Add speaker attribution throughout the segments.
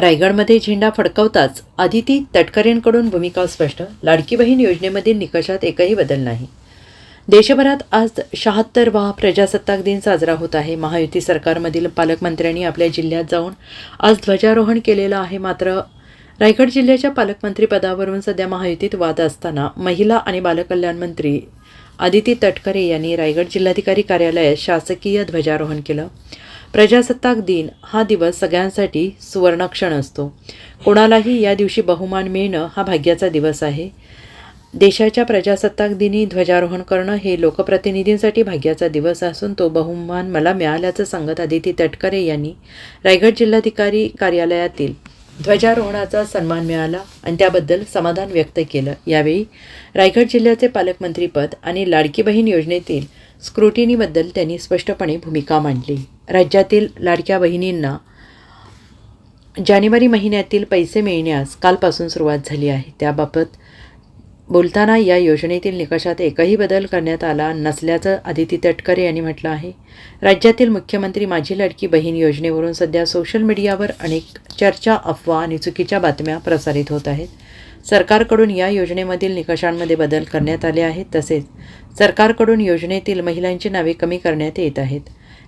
Speaker 1: रायगडमध्ये झेंडा फडकवताच आदिती तटकरेंकडून भूमिका स्पष्ट. लाडकी बहीण योजनेमधील निकषात एकही बदल नाही. देशभरात आज शहात्तरवा प्रजासत्ताक दिन साजरा होत आहे. महायुती सरकारमधील पालकमंत्र्यांनी आपल्या जिल्ह्यात जाऊन आज ध्वजारोहण केलेलं आहे. मात्र रायगड जिल्ह्याच्या पालकमंत्रीपदावरून सध्या महायुतीत वाद असताना महिला आणि बालकल्याण मंत्री आदिती तटकरे यांनी रायगड जिल्हाधिकारी कार्यालयात शासकीय ध्वजारोहण केलं. प्रजासत्ताक दिन हा दिवस सगळ्यांसाठी सुवर्णक्षण असतो. कोणालाही या दिवशी बहुमान मिळणं हा भाग्याचा दिवस आहे. देशाच्या प्रजासत्ताक दिनी ध्वजारोहण करणं हे लोकप्रतिनिधींसाठी भाग्याचा दिवस असून तो बहुमान मला मिळाल्याचं सांगत आदिती तटकरे यांनी रायगड जिल्हाधिकारी कार्यालयातील ध्वजारोहणाचा सन्मान मिळाला आणि त्याबद्दल समाधान व्यक्त केलं. यावेळी रायगड जिल्ह्याचे पालकमंत्रीपद आणि लाडकी बहीण योजनेतील स्क्रुटिनीबद्दल त्यांनी स्पष्टपणे भूमिका मांडली. राज्यातील लाडक्या बहिणींना जानेवारी महिन्यातील पैसे मिळण्यास कालपासून सुरुवात झाली आहे. त्याबाबत बोलताना या योजनेतील निकषात एकही बदल करण्यात आला नसल्याचं आदिती तटकरे यांनी म्हटलं आहे. राज्यातील मुख्यमंत्री माझी लडकी बहीण योजनेवरून सध्या सोशल मीडियावर अनेक चर्चा अफवा आणि चुकीच्या बातम्या प्रसारित होत आहेत. सरकारकडून या योजनेमधील निकषांमध्ये बदल करण्यात आले आहेत तसेच सरकारकडून योजनेतील महिलांची नावे कमी करण्यात येत आहेत.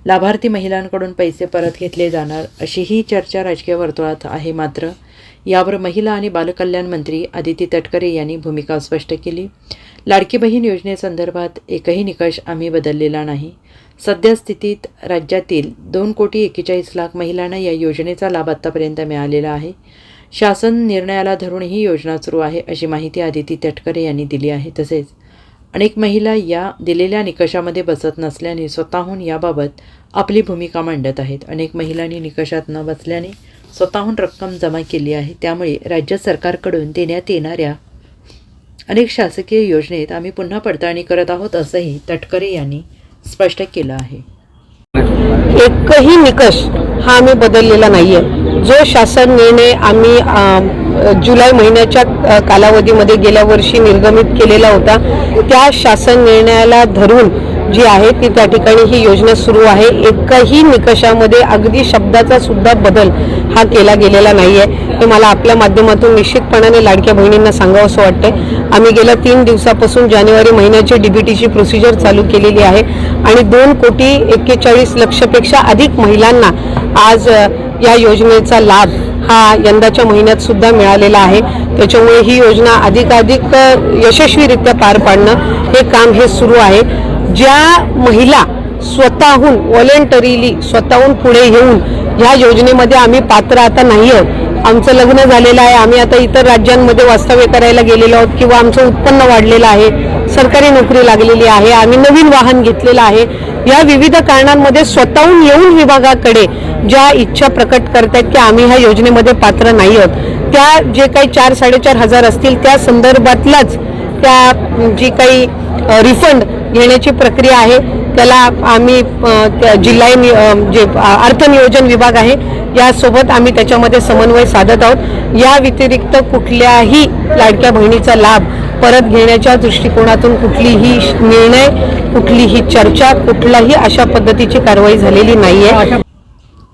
Speaker 1: लाभार्थी महिलांकडून पैसे परत घेतले जाणार अशीही चर्चा राजकीय वर्तुळात आहे मात्र. यावर महिला आणि बालकल्याण मंत्री आदिती तटकरे यांनी भूमिका स्पष्ट केली. लाडकी बहीण योजनेसंदर्भात एकही निकष आम्ही बदललेला नाही. सध्या स्थितीत राज्यातील दोन कोटी एक्केचाळीस लाख महिलांना या योजनेचा लाभ आत्तापर्यंत मिळालेला आहे. शासन निर्णयाला धरून ही योजना सुरू आहे अशी माहिती आदिती तटकरे यांनी दिली आहे. तसेच अनेक महिला या दिलेल्या निकषामध्ये बसत नसल्याने स्वतःहून याबाबत आपली भूमिका मांडत आहेत. अनेक महिलांनी निकषात न बसल्याने स्वतःहून रक्कम जमा केली आहे. त्यामुळे राज्य सरकारकडून देण्यात येणाऱ्या अनेक शासकीय योजनेत आम्ही पुन्हा पडताळणी करत आहोत असंही तटकरे यांनी स्पष्ट केलं आहे.
Speaker 2: एकही निकष हा आम्ही बदललेला नाही आहे जो शासन निर्णय आम्ही जुलै महिन्याच्या कालावधीमध्ये गेल्या वर्षी निर्गमित केलेला होता त्या शासन निर्णयाला धरून जी आहे ती त्या ठिकाणी ही योजना सुरू आहे. एकही निकषामध्ये अगदी शब्दाचा सुद्धा बदल हा केला गेलेला नाही आहे हे मला आपल्या माध्यमातून निश्चितपणाने लाडक्या बहिणींना सांगावं असं वाटतंय. आम्ही गेल्या तीन दिवसापासून जानेवारी महिन्याची डीबीटीची प्रोसिजर चालू केलेली आहे आणि दोन कोटी एक्केचाळीस लक्षपेक्षा अधिक महिलांना आज या योजनेचा लाभ हा यंदाच्या महिन्यात सुद्धा मिळालेला आहे. त्याच्यामुळे ही योजना अधिकाधिक यशस्वीरित्या पार पाडणं हे काम हे सुरू आहे. ज्या महिला स्वतःहून व्हॉलेंटरीली स्वतःहून पुढे येऊन ह्या योजनेमध्ये आम्ही पात्र आता नाही आहोत आमचं लग्न झालेलं आहे. आम्ही आता इतर राज्यांमध्ये वास्तव्य करायला गेलेलो आहोत किंवा आमचं उत्पन्न वाढलेलं आहे. सरकारी नोकरी लागलेली आहे. आम्ही नवीन वाहन घेतलेलं आहे. या विविध कारणांमध्ये स्वतःहून येऊन विभागाकडे ज्या इच्छा प्रकट करतायत की आम्ही ह्या योजनेमध्ये पात्र नाही आहोत त्या जे काही चार साडेचार हजार असतील त्या संदर्भातलाच त्या जी काही रिफंड घेण्याची प्रक्रिया आहे त्याला आम्ही त्या जिल्हा जे अर्थनियोजन विभाग आहे यासोबत आम्ही त्याच्यामध्ये समन्वय साधत आहोत. या व्यतिरिक्त कुठल्याही लाडक्या बहिणीचा लाभ परत घेण्याच्या दृष्टिकोनातून कुठलीही निर्णय कुठलीही चर्चा कुठलाही अशा पद्धतीची कारवाई झालेली नाही आहे